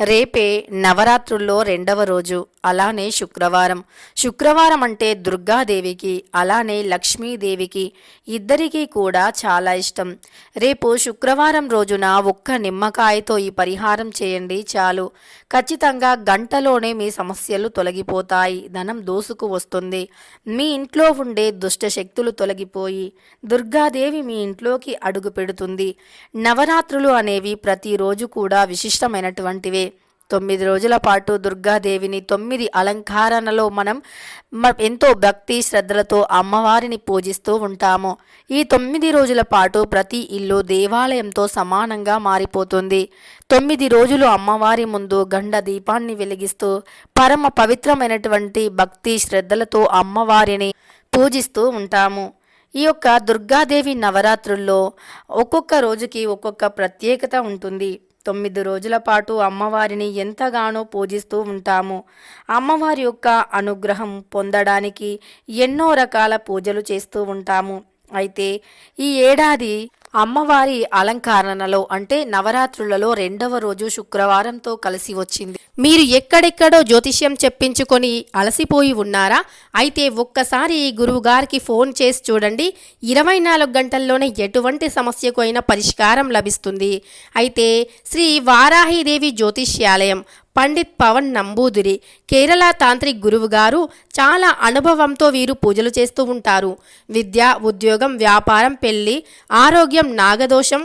రేపే నవరాత్రుల్లో రెండవ రోజు. అలానే శుక్రవారం. శుక్రవారం అంటే దుర్గాదేవికి అలానే లక్ష్మీదేవికి ఇద్దరికీ కూడా చాలా ఇష్టం. రేపు శుక్రవారం రోజున ఒక్క నిమ్మకాయతో ఈ పరిహారం చేయండి చాలు. ఖచ్చితంగా గంటలోనే మీ సమస్యలు తొలగిపోతాయి. ధనం దోసుకు వస్తుంది. మీ ఇంట్లో ఉండే దుష్ట శక్తులు తొలగిపోయి దుర్గాదేవి మీ ఇంట్లోకి అడుగు పెడుతుంది. నవరాత్రులు అనేవి ప్రతిరోజు కూడా విశిష్టమైనటువంటివే. తొమ్మిది రోజుల పాటు దుర్గాదేవిని తొమ్మిది అలంకారణలో మనం ఎంతో భక్తి శ్రద్ధలతో అమ్మవారిని పూజిస్తూ ఉంటాము. ఈ తొమ్మిది రోజుల పాటు ప్రతి ఇల్లు దేవాలయంతో సమానంగా మారిపోతుంది. తొమ్మిది రోజులు అమ్మవారి ముందు గండ దీపాన్ని వెలిగిస్తూ పరమ పవిత్రమైనటువంటి భక్తి శ్రద్ధలతో అమ్మవారిని పూజిస్తూ ఉంటాము. ఈ యొక్క దుర్గాదేవి నవరాత్రుల్లో ఒక్కొక్క రోజుకి ఒక్కొక్క ప్రత్యేకత ఉంటుంది. తొమ్మిది రోజుల పాటు అమ్మవారిని ఎంతగానో పూజిస్తూ ఉంటాము. అమ్మవారి యొక్క అనుగ్రహం పొందడానికి ఎన్నో రకాల పూజలు చేస్తూ ఉంటాము. అయితే ఈ ఏడాది అమ్మవారి అలంకరణలో అంటే నవరాత్రులలో రెండవ రోజు శుక్రవారంతో కలిసి వచ్చింది. మీరు ఎక్కడెక్కడో జ్యోతిష్యం చెప్పించుకొని అలసిపోయి ఉన్నారా? అయితే ఒక్కసారి గురువుగారికి గురువు గారికి ఫోన్ చేసి చూడండి. ఇరవై నాలుగు గంటల్లోనే ఎటువంటి సమస్యకు అయినా పరిష్కారం లభిస్తుంది. అయితే శ్రీ వారాహిదేవి జ్యోతిష్యాలయం పండిత్ పవన్ నంబూదిరి కేరళ తాంత్రిక్ గురువు గారు చాలా అనుభవంతో వీరు పూజలు చేస్తూ ఉంటారు. విద్య ఉద్యోగం వ్యాపారం పెళ్ళి ఆరోగ్యం నాగదోషం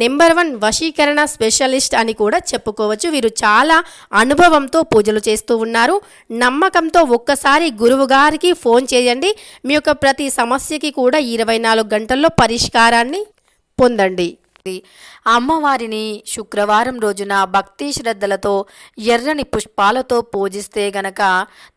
నెంబర్ వన్ వశీకరణ స్పెషలిస్ట్ అని కూడా చెప్పుకోవచ్చు. వీరు చాలా అనుభవంతో పూజలు చేస్తూ ఉన్నారు. నమ్మకంతో ఒక్కసారి గురువు గారికి ఫోన్ చేయండి. మీ యొక్క ప్రతి సమస్యకి కూడా ఇరవై నాలుగు గంటల్లో పరిష్కారాన్ని పొందండి. అమ్మవారిని శుక్రవారం రోజున భక్తి శ్రద్ధలతో ఎర్రని పుష్పాలతో పూజిస్తే గనక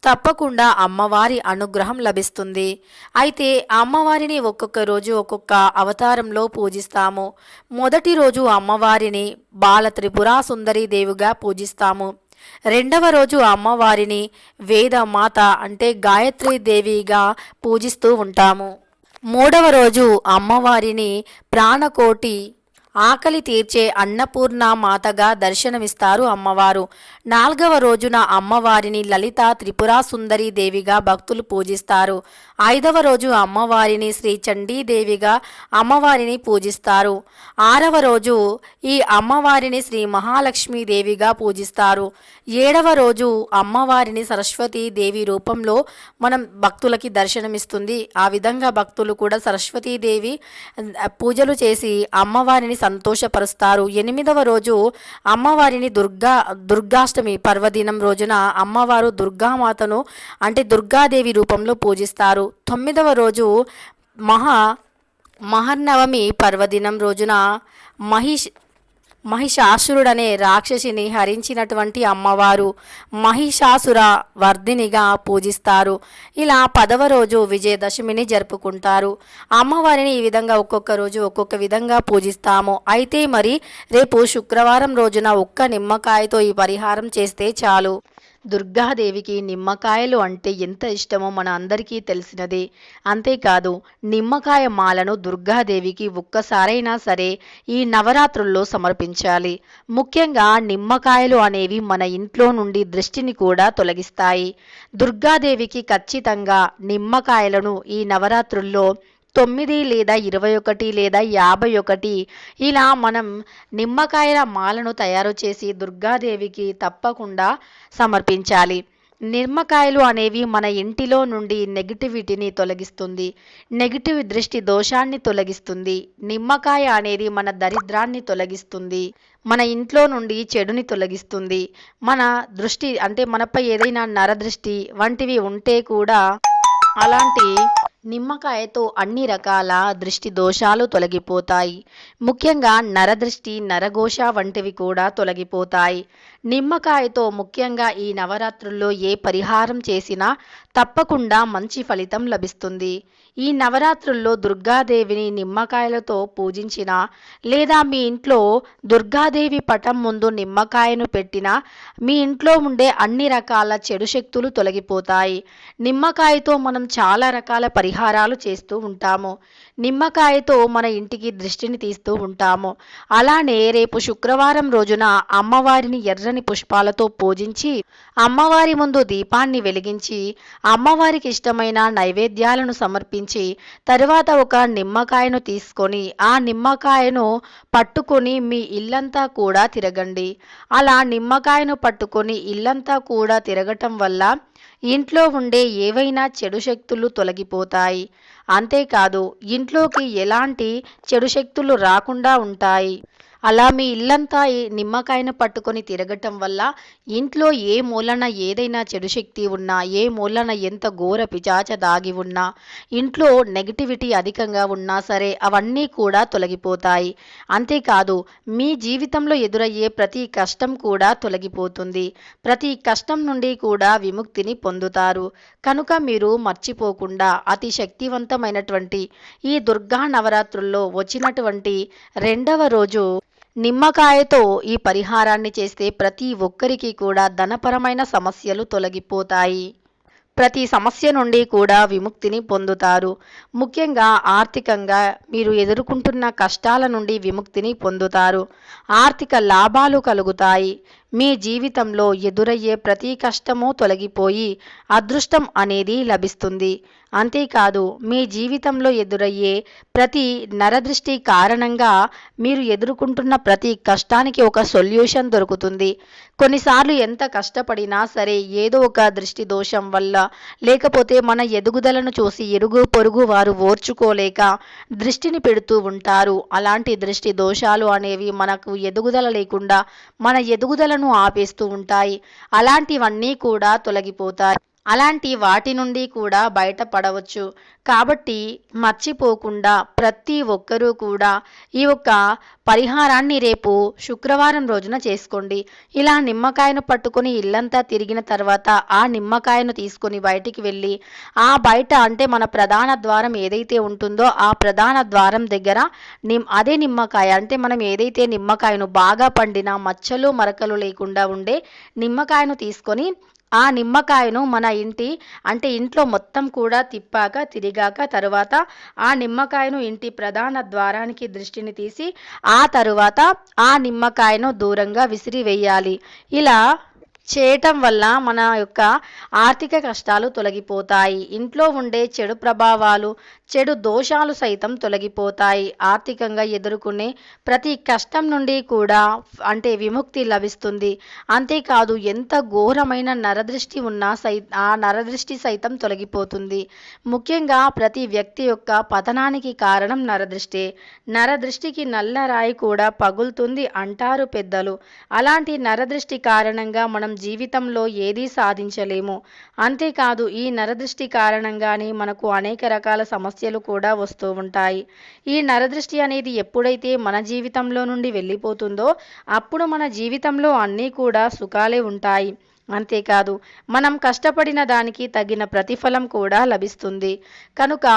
తప్పకుండా అమ్మవారి అనుగ్రహం లభిస్తుంది. అయితే అమ్మవారిని ఒక్కొక్క రోజు ఒక్కొక్క అవతారంలో పూజిస్తాము. మొదటి రోజు అమ్మవారిని బాల త్రిపురా సుందరి దేవిగా పూజిస్తాము. రెండవ రోజు అమ్మవారిని వేద మాత అంటే గాయత్రి దేవిగా పూజిస్తూ ఉంటాము. మూడవ రోజు అమ్మవారిని ప్రాణకోటి ఆకలి తీర్చే అన్నపూర్ణ మాతగా దర్శనమిస్తారు అమ్మవారు. నాలుగవ రోజున అమ్మవారిని లలిత త్రిపురా సుందరి దేవిగా భక్తులు పూజిస్తారు. ఐదవ రోజు అమ్మవారిని శ్రీ చండీదేవిగా అమ్మవారిని పూజిస్తారు. ఆరవ రోజు ఈ అమ్మవారిని శ్రీ మహాలక్ష్మీదేవిగా పూజిస్తారు. ఏడవ రోజు అమ్మవారిని సరస్వతీ దేవి రూపంలో మనం భక్తులకి దర్శనమిస్తుంది. ఆ విధంగా భక్తులు కూడా సరస్వతీదేవి పూజలు చేసి అమ్మవారిని సంతోషపరుస్తారు. ఎనిమిదవ రోజు అమ్మవారిని దుర్గా జన్మాష్టమి పర్వదినం రోజున అమ్మవారు దుర్గామాతను అంటే దుర్గాదేవి రూపంలో పూజిస్తారు. తొమ్మిదవ రోజు మహా మహర్నవమి పర్వదినం రోజున మహిష్ మహిషాసురుడనే రాక్షసిని హరించినటువంటి అమ్మవారు మహిషాసుర వర్ధినిగా పూజిస్తారు. ఇలా పదవ రోజు విజయదశమిని జరుపుకుంటారు. అమ్మవారిని ఈ విధంగా ఒక్కొక్క రోజు ఒక్కొక్క విధంగా పూజిస్తాము. అయితే మరి రేపు శుక్రవారం రోజున ఒక్క నిమ్మకాయతో ఈ పరిహారం చేస్తే చాలు. దుర్గాదేవికి నిమ్మకాయలు అంటే ఎంత ఇష్టమో మన అందరికీ తెలిసినదే. అంతేకాదు నిమ్మకాయ మాలను దుర్గాదేవికి ఒక్కసారైనా సరే ఈ నవరాత్రుల్లో సమర్పించాలి. ముఖ్యంగా నిమ్మకాయలు అనేవి మన ఇంట్లో నుండి దృష్టిని కూడా తొలగిస్తాయి. దుర్గాదేవికి ఖచ్చితంగా నిమ్మకాయలను ఈ నవరాత్రుల్లో తొమ్మిది లేదా ఇరవై ఒకటి లేదా యాభై ఒకటి. ఇలా మనం నిమ్మకాయల మాలను తయారు చేసి దుర్గాదేవికి తప్పకుండా సమర్పించాలి. నిమ్మకాయలు అనేవి మన ఇంటిలో నుండి నెగిటివిటీని తొలగిస్తుంది. నెగిటివ్ దృష్టి దోషాన్ని తొలగిస్తుంది. నిమ్మకాయ అనేది మన దరిద్రాన్ని తొలగిస్తుంది. మన ఇంట్లో నుండి చెడుని తొలగిస్తుంది. మన దృష్టి అంటే మనపై ఏదైనా నరదృష్టి వంటివి ఉంటే కూడా అలాంటి నిమ్మకాయతో అన్ని రకాల దృష్టి దోషాలు తొలగిపోతాయి. ముఖ్యంగా నరదృష్టి నరఘోష వంటివి కూడా తొలగిపోతాయి. నిమ్మకాయతో ముఖ్యంగా ఈ నవరాత్రుల్లో ఏ పరిహారం చేసినా తప్పకుండా మంచి ఫలితం లభిస్తుంది. ఈ నవరాత్రుల్లో దుర్గాదేవిని నిమ్మకాయలతో పూజించిన లేదా మీ ఇంట్లో దుర్గాదేవి పటం ముందు నిమ్మకాయను పెట్టినా మీ ఇంట్లో ఉండే అన్ని రకాల చెడు శక్తులు తొలగిపోతాయి. నిమ్మకాయతో మనం చాలా రకాల పరిహారాలు చేస్తూ ఉంటాము. నిమ్మకాయతో మన ఇంటికి దృష్టిని తీస్తూ ఉంటాము. అలానే రేపు శుక్రవారం రోజున అమ్మవారిని ఎర్ర ఎర్రని పుష్పాలతో పూజించి అమ్మవారి ముందు దీపాన్ని వెలిగించి అమ్మవారికి ఇష్టమైన నైవేద్యాలను సమర్పించి తరువాత ఒక నిమ్మకాయను తీసుకొని ఆ నిమ్మకాయను పట్టుకొని మీ ఇల్లంతా కూడా తిరగండి. అలా నిమ్మకాయను పట్టుకొని ఇల్లంతా కూడా తిరగటం వల్ల ఇంట్లో ఉండే ఏవైనా చెడు శక్తులు తొలగిపోతాయి. అంతేకాదు ఇంట్లోకి ఎలాంటి చెడు శక్తులు రాకుండా ఉంటాయి. అలా మీ ఇల్లంతా నిమ్మకాయను పట్టుకొని తిరగటం వల్ల ఇంట్లో ఏ మూలన ఏదైనా చెడు శక్తి ఉన్నా ఏ మూలన ఎంత ఘోర పిచాచ దాగి ఉన్నా ఇంట్లో నెగిటివిటీ అధికంగా ఉన్నా సరే అవన్నీ కూడా తొలగిపోతాయి. అంతేకాదు మీ జీవితంలో ఎదురయ్యే ప్రతి కష్టం కూడా తొలగిపోతుంది. ప్రతి కష్టం నుండి కూడా విముక్తిని పొందుతారు. కనుక మీరు మర్చిపోకుండా అతి శక్తివంతమైనటువంటి ఈ దుర్గా నవరాత్రుల్లో వచ్చినటువంటి రెండవ రోజు నిమ్మకాయతో ఈ పరిహారాన్ని చేస్తే ప్రతి ఒక్కరికి కూడా ధనపరమైన సమస్యలు తొలగిపోతాయి. ప్రతి సమస్య నుండి కూడా విముక్తిని పొందుతారు. ముఖ్యంగా ఆర్థికంగా మీరు ఎదుర్కొంటున్న కష్టాల నుండి విముక్తిని పొందుతారు. ఆర్థిక లాభాలు కలుగుతాయి. మీ జీవితంలో ఎదురయ్యే ప్రతి కష్టము తొలగిపోయి అదృష్టం అనేది లభిస్తుంది. అంతేకాదు మీ జీవితంలో ఎదురయ్యే ప్రతి నరదృష్టి కారణంగా మీరు ఎదుర్కొంటున్న ప్రతి కష్టానికి ఒక సొల్యూషన్ దొరుకుతుంది. కొన్నిసార్లు ఎంత కష్టపడినా సరే ఏదో ఒక దృష్టి దోషం వల్ల లేకపోతే మన ఎదుగుదలను చూసి ఎరుగు పొరుగు వారు ఓర్చుకోలేక దృష్టిని పెడుతూ ఉంటారు. అలాంటి దృష్టి దోషాలు అనేవి మనకు ఎదుగుదల లేకుండా మన ఎదుగుదల ఎదుగుదలను ఆపేస్తూ ఉంటాయి. అలాంటివన్నీ కూడా తొలగిపోతాయి. అలాంటి వాటి నుండి కూడా బయటపడవచ్చు. కాబట్టి మర్చిపోకుండా ప్రతి ఒక్కరూ కూడా ఈ యొక్క పరిహారాన్ని రేపు శుక్రవారం రోజున చేసుకోండి. ఇలా నిమ్మకాయను పట్టుకొని ఇల్లంతా తిరిగిన తర్వాత ఆ నిమ్మకాయను తీసుకొని బయటికి వెళ్ళి ఆ బయట అంటే మన ప్రధాన ద్వారం ఏదైతే ఉంటుందో ఆ ప్రధాన ద్వారం దగ్గర నిమ్ అదే నిమ్మకాయ అంటే మనం ఏదైతే నిమ్మకాయను బాగా పండిన మచ్చలు మరకలు లేకుండా ఉండే నిమ్మకాయను తీసుకొని ఆ నిమ్మకాయను మన ఇంటి అంటే ఇంట్లో మొత్తం కూడా తిప్పాక తిరిగాక తరువాత ఆ నిమ్మకాయను ఇంటి ప్రధాన ద్వారానికి దృష్టిని తీసి ఆ తరువాత ఆ నిమ్మకాయను దూరంగా విసిరివేయాలి ఇలా చేయటం వల్ల మన యొక్క ఆర్థిక కష్టాలు తొలగిపోతాయి. ఇంట్లో ఉండే చెడు ప్రభావాలు చెడు దోషాలు సైతం తొలగిపోతాయి. ఆర్థికంగా ఎదుర్కొనే ప్రతి కష్టం నుండి కూడా అంటే విముక్తి లభిస్తుంది. అంతేకాదు ఎంత ఘోరమైన నరదృష్టి ఉన్నా సై ఆ నరదృష్టి సైతం తొలగిపోతుంది. ముఖ్యంగా ప్రతి వ్యక్తి యొక్క పతనానికి కారణం నరదృష్టి. నరదృష్టికి నల్ల రాయి కూడా పగులుతుంది అంటారు పెద్దలు. అలాంటి నరదృష్టి కారణంగా మనం జీవితంలో ఏదీ సాధించలేము. అంతేకాదు ఈ నరదృష్టి కారణంగానే మనకు అనేక రకాల సమస్యలు కూడా వస్తూ ఉంటాయి. ఈ నరదృష్టి అనేది ఎప్పుడైతే మన జీవితంలో నుండి వెళ్ళిపోతుందో అప్పుడు మన జీవితంలో అన్నీ కూడా సుఖాలే ఉంటాయి. అంతేకాదు మనం కష్టపడిన దానికి తగిన ప్రతిఫలం కూడా లభిస్తుంది. కనుక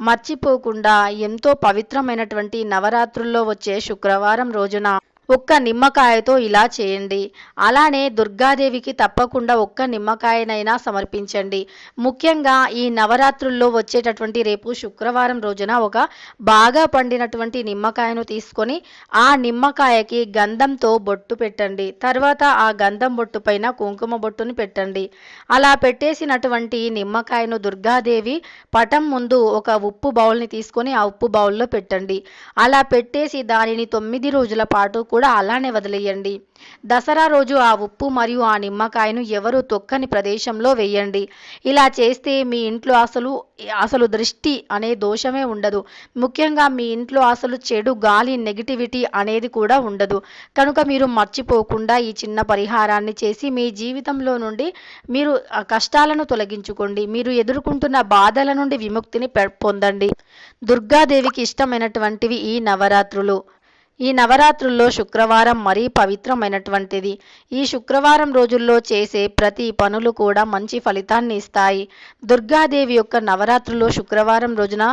మర్చిపోకుండా ఎంతో పవిత్రమైనటువంటి నవరాత్రుల్లో వచ్చే శుక్రవారం రోజున ఒక్క నిమ్మకాయతో ఇలా చేయండి. అలానే దుర్గాదేవికి తప్పకుండా ఒక్క నిమ్మకాయనైనా సమర్పించండి. ముఖ్యంగా ఈ నవరాత్రుల్లో వచ్చేటటువంటి రేపు శుక్రవారం రోజున ఒక బాగా పండినటువంటి నిమ్మకాయను తీసుకొని ఆ నిమ్మకాయకి గంధంతో బొట్టు పెట్టండి. తర్వాత ఆ గంధం బొట్టు పైన కుంకుమ బొట్టుని పెట్టండి. అలా పెట్టేసినటువంటి నిమ్మకాయను దుర్గాదేవి పటం ముందు ఒక ఉప్పు బౌల్ని తీసుకొని ఆ ఉప్పు బౌల్లో పెట్టండి. అలా పెట్టేసి దానిని తొమ్మిది రోజుల పాటు కూడా అలానే వదిలేయండి. దసరా రోజు ఆ ఉప్పు మరియు ఆ నిమ్మకాయను ఎవరు తొక్కని ప్రదేశంలో వేయండి. ఇలా చేస్తే మీ ఇంట్లో అసలు అసలు దృష్టి అనే దోషమే ఉండదు. ముఖ్యంగా మీ ఇంట్లో అసలు చెడు గాలి నెగిటివిటీ అనేది కూడా ఉండదు. కనుక మీరు మర్చిపోకుండా ఈ చిన్న పరిహారాన్ని చేసి మీ జీవితంలో నుండి మీరు కష్టాలను తొలగించుకోండి. మీరు ఎదుర్కొంటున్న బాధల నుండి విముక్తిని పె- పొందండి. దుర్గాదేవికి ఇష్టమైనటువంటివి ఈ నవరాత్రులు. ఈ నవరాత్రుల్లో శుక్రవారం మరీ పవిత్రమైనటువంటిది. ఈ శుక్రవారం రోజుల్లో చేసే ప్రతి పనులు కూడా మంచి ఫలితాన్ని ఇస్తాయి. దుర్గాదేవి యొక్క నవరాత్రుల్లో శుక్రవారం రోజున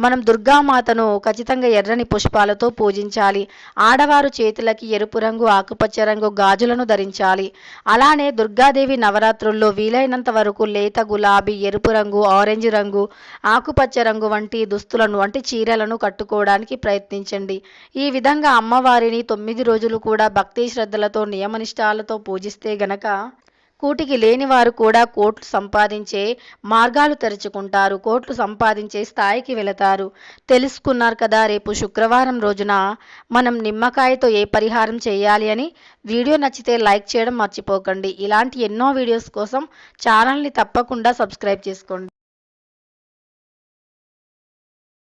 మనం దుర్గామాతను ఖచ్చితంగా ఎర్రని పుష్పాలతో పూజించాలి. ఆడవారు చేతులకి ఎరుపు రంగు ఆకుపచ్చ రంగు గాజులను ధరించాలి. అలానే దుర్గాదేవి నవరాత్రుల్లో వీలైనంత వరకు లేత గులాబీ ఎరుపు రంగు ఆరెంజ్ రంగు ఆకుపచ్చ రంగు వంటి దుస్తులను వంటి చీరలను కట్టుకోవడానికి ప్రయత్నించండి. ఈ విధంగా విధంగా అమ్మవారిని తొమ్మిది రోజులు కూడా భక్తి శ్రద్ధలతో నియమనిష్టాలతో పూజిస్తే గనక కూటికి లేని వారు కూడా కోట్లు సంపాదించే మార్గాలు తెరుచుకుంటారు కోట్లు సంపాదించే స్థాయికి వెళతారు. తెలుసుకున్నారు కదా రేపు శుక్రవారం రోజున మనం నిమ్మకాయతో ఏ పరిహారం చేయాలి అని. వీడియో నచ్చితే లైక్ చేయడం మర్చిపోకండి. ఇలాంటి ఎన్నో వీడియోస్ కోసం ఛానల్ని తప్పకుండా సబ్స్క్రైబ్ చేసుకోండి.